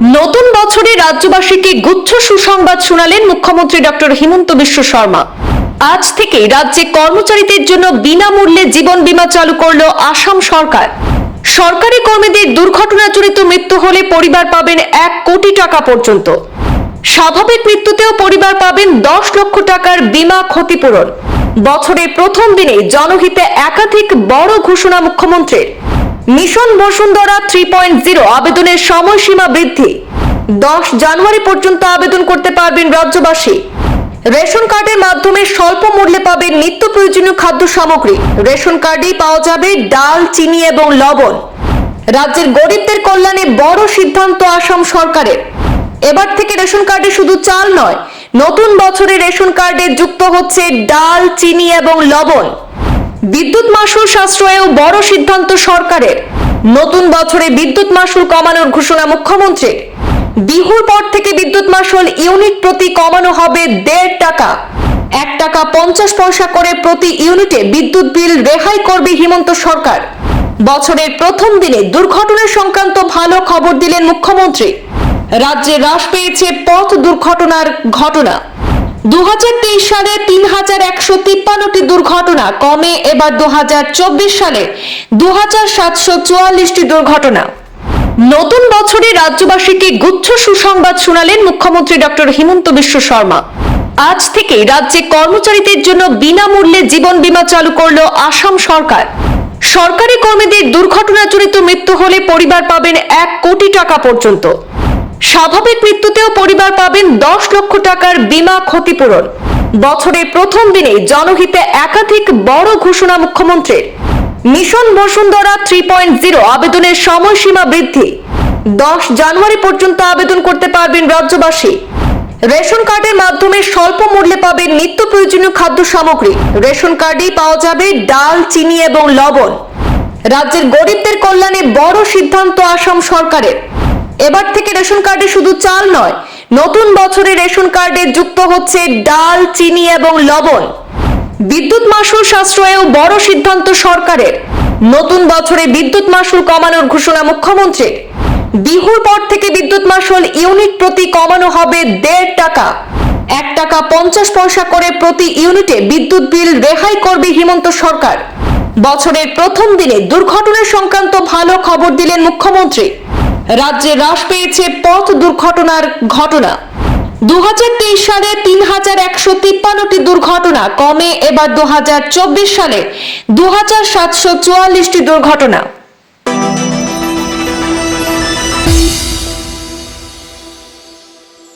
নতুন বছরে রাজ্যবাসীকে গুচ্ছ সুসংবাদ শোনালেন মুখ্যমন্ত্রী ডক্টর হিমন্ত বিশ্ব শর্মা। আজ থেকে রাজ্যে কর্মচারীদের জন্য বিনামূল্যে জীবন বীমা চালু করল আসাম সরকার। সরকারি কর্মীদের দুর্ঘটনাজনিত মৃত্যু হলে পরিবার পাবেন এক কোটি টাকা পর্যন্ত। স্বাভাবিক মৃত্যুতেও পরিবার পাবেন দশ লক্ষ টাকার বীমা ক্ষতিপূরণ। বছরের প্রথম দিনে জনহিতে একাধিক বড় ঘোষণা মুখ্যমন্ত্রীর। Mission Basundhara three point zero আবেদনের সময়সীমা বৃদ্ধি। দশ জানুয়ারি পর্যন্ত আবেদন করতে পারবেন রাজ্যবাসী। রেশন কার্ডের মাধ্যমে স্বল্প মূল্যে পাবেন নিত্য প্রয়োজনীয় খাদ্য সামগ্রী। রেশন কার্ডেই পাওয়া যাবে ডাল, চিনি এবং লবণ। রাজ্যের গরিবদের কল্যাণে বড় সিদ্ধান্ত আসাম সরকারের। এবার থেকে রেশন কার্ডে শুধু চাল নয়, নতুন বছরে রেশন কার্ডে যুক্ত হচ্ছে ডাল, চিনি এবং লবণ। বিদ্যুৎ মাসুল সাশ্রয়েও বড় সিদ্ধান্ত সরকারের। নতুন বছরে বিদ্যুৎ মাসুল কমানোর ঘোষণা মুখ্যমন্ত্রী বিহুর পর থেকে বিদ্যুৎ মাসুল ইউনিট প্রতি কমানো হবে দেড় টাকা। এক টাকা পঞ্চাশ পয়সা করে প্রতি ইউনিটে বিদ্যুৎ বিল রেহাই করবে হিমন্ত সরকার। বছরের প্রথম দিনে দুর্ঘটনা সংক্রান্ত ভালো খবর দিলেন মুখ্যমন্ত্রী। রাজ্যে হ্রাস পেয়েছে পথ দুর্ঘটনার ঘটনা। সালে তিন হাজার একশো তিপ্পান্নটি দুর্ঘটনা কমে, এবার দু সালে দু সাতশো চুয়াল্লিশটি দুর্ঘটনা। নতুন বছরে রাজ্যবাসীকে গুচ্ছ সুসংবাদ শোনালেন মুখ্যমন্ত্রী ডক্টর হিমন্ত বিশ্ব শর্মা। আজ থেকে রাজ্যে কর্মচারীদের জন্য বিনামূল্যে জীবন বীমা চালু করল আসাম সরকার। সরকারি কর্মীদের দুর্ঘটনাজনিত মৃত্যু হলে পরিবার পাবেন এক কোটি টাকা পর্যন্ত। স্বাভাবিক মৃত্যুতেও পরিবার পাবেন দশ লক্ষ টাকার বীমা ক্ষতিপূরণ। বছরের প্রথম দিনে জনহিতে একাধিক বড় ঘোষণা মুখ্যমন্ত্রীর। Mission Basundhara three point zero আবেদনের সময়সীমা বৃদ্ধি। দশ জানুয়ারি পর্যন্ত আবেদন করতে পারবেন রাজ্যবাসী। রেশন কার্ডের মাধ্যমে স্বল্প মূল্যে পাবেন নিত্য প্রয়োজনীয় খাদ্য সামগ্রী। রেশন কার্ডেই পাওয়া যাবে ডাল, চিনি এবং লবণ। রাজ্যের গরিবদের কল্যাণে বড় সিদ্ধান্ত আসাম সরকারের। এবার থেকে রেশন কার্ডে শুধু চাল নয়, নতুন বছরে রেশন কার্ডে যুক্ত হচ্ছে ডাল, চিনি এবং লবণ। বিদ্যুৎ মাসুল সাশ্রয়েও বড় সিদ্ধান্ত সরকারের। নতুন বছরে বিদ্যুৎ মাসুল কমানোর ঘোষণা মুখ্যমন্ত্রীর। বিহুর পর থেকে বিদ্যুৎ মাসুল ইউনিট প্রতি কমানো হবে দেড় টাকা। এক টাকা পঞ্চাশ পয়সা করে প্রতি ইউনিটে বিদ্যুৎ বিল রেহাই করবে হিমন্ত সরকার। বছরের প্রথম দিনে দুর্ঘটনা সংক্রান্ত ভালো খবর দিলেন মুখ্যমন্ত্রী। রাজ্যে হ্রাস পেয়েছে পথ দুর্ঘটনার ঘটনা। দু হাজার তেইশ সালে তিন হাজার একশো তিপ্পান্নটি দুর্ঘটনা কমে, এবার দু হাজার চব্বিশ সালে দু সাতশো চুয়াল্লিশটি দুর্ঘটনা।